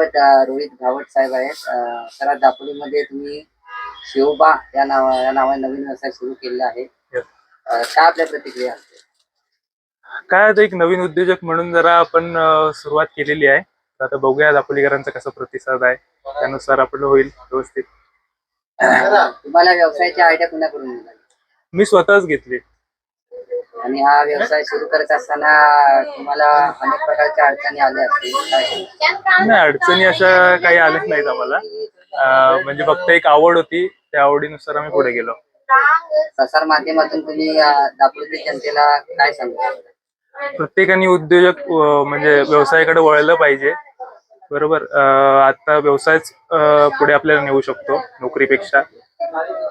अं, रोहित घावट साहेब आहेत. आज दापोलीमध्ये तुम्ही शिवबा या नावा या नावाने नवीन व्यवसाय सुरू केलेला आहे. काय आपल्या प्रतिक्रिया? असते काय आता एक नवीन उद्योजक म्हणून जरा आपण सुरुवात केलेली आहे. आता बघूया दापोलीकरांचा कसा प्रतिसाद आहे. त्यानुसार आपलं होईल व्यवस्थित. तुम्हाला व्यवसायाची आयडिया कुणाकडून मिळाली? मी स्वतःच घेतली. आणि हा व्यवसाय सुरू करत असताना तुम्हाला अनेक प्रकारच्या अडचणी आल्या असतील? नाही अडचणी अशा काही आल्याच नाहीत आम्हाला. अं, म्हणजे फक्त एक आवड होती त्या आवडीनुसार आम्ही पुढे गेलो. प्रसार माध्यमातून तुम्ही अं, जनतेला काय सांगू प्रत्येकाने उद्योजक अं, म्हणजे व्यवसायाकडे वळलं पाहिजे. बरोबर? अं, आता व्यवसायच अं, पुढे आपल्याला नेऊ शकतो नोकरीपेक्षा.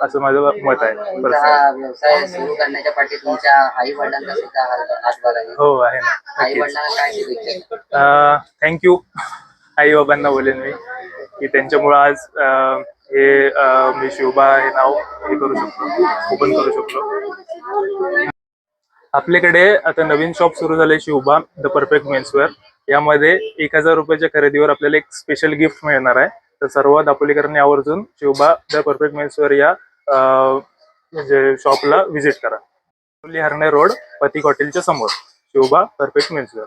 असं माझं मत आहे तुमचा personal. हा व्यवसाय सुरू करण्याच्या पाठी तुमच्या आई वडिलांचा सुद्धा हात- हातभार आहे. हो आहे ना. आई नक्कीच. वडिलांना काय थँक्यू आई बाबांना बोलेन मी की त्यांच्यामुळं आज अं, हे अं, मी शिवबा हे नाव हे करू शकतो ओपन करू शकलो. आपल्याकडे आता नवीन शॉप सुरू झाले शिवबा द परफेक्ट मेन्सवेअर यामध्ये एक हजार रुपयाच्या खरेदीवर आपल्याला एक स्पेशल गिफ्ट मिळणार आहे. तर सर्व दापोलीकरांनी आवर्जून शिवबा द परफेक्ट मेन्सवर या म्हणजे शॉपला व्हिजिट करा. हरणे रोड पतिक हॉटेलच्या समोर. शिवबा परफेक्ट मेन्सवर